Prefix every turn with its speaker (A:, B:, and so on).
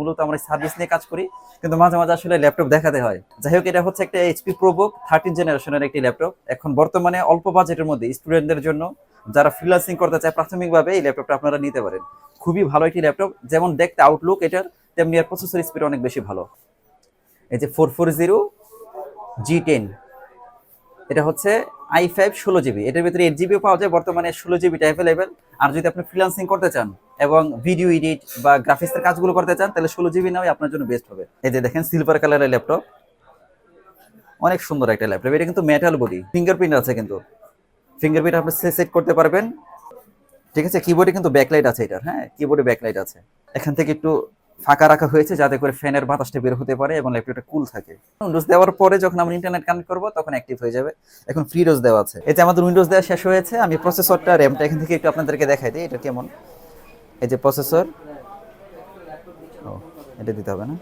A: মূলত আমরা সার্ভিস নিয়ে কাজ করি, কিন্তু মাঝে মাঝে আসলে ল্যাপটপ দেখাতে হয়। যাই হোক, এটা হচ্ছে একটা এইচপি প্রোবুক থার্টিন জেনারেশনের একটি ল্যাপটপ এখন বর্তমানে অল্প বাজেটের মধ্যে স্টুডেন্টদের জন্য যারা ফ্রিলান্সিং করতে চায় প্রাথমিকভাবে এই ল্যাপটপটা আপনারা নিতে পারেন। খুবই ভালো একটি ল্যাপটপ যেমন দেখতে আউটলুক এটার, তেমনি এর প্রসেসর স্পিড অনেক বেশি ভালো। এই যে four four zero G ten এটা হচ্ছে আই ফাইভ ষোলো জিবি এটার ভিতরে এইট জিবিও পাওয়া যায়, বর্তমানে ষোলো জিবিটা অ্যাভেলেবেল আর যদি আপনি ফ্রিলান্সিং করতে চান এবং ভিডিও এডিট বা গ্রাফিক্সের কাজগুলো করতে চান, তাহলে ষোলো জিবি নেওয়াই আপনার জন্য বেস্ট হবে। এই যে দেখেন সিলভার কালারের ল্যাপটপ অনেক সুন্দর একটা ল্যাপটপ এটা কিন্তু মেটাল বডি ফিঙ্গারপ্রিন্ট আছে কিন্তু। ফিঙ্গারপ্রিন্ট আপনি সেট করতে পারবেন। ঠিক আছে কিবোর্ডে কিন্তু ব্যাকলাইট আছে এটার হ্যাঁ? কিবোর্ডে ব্যাকলাইট আছে। এখান থেকে একটু ফাঁকা রাখা হয়েছে যাতে করে ফ্যানের বাতাসটা বের হতে পারে এবং ল্যাপটপটা কুল থাকে। উইন্ডোজ দেওয়ার পরে যখন আমরা ইন্টারনেট কানেক্ট করব, তখন অ্যাক্টিভ হয়ে যাবে। এখন ফ্রি ডোজ দেওয়া আছে। এতে আমাদের উইন্ডোজ দেওয়া শেষ হয়েছে। আমি প্রসেসরটা র্যামটা এখান থেকে একটু আপনাদেরকে দেখাই দিই, এটা কেমন? এই যে প্রসেসর ও এটা দিতে হবে না?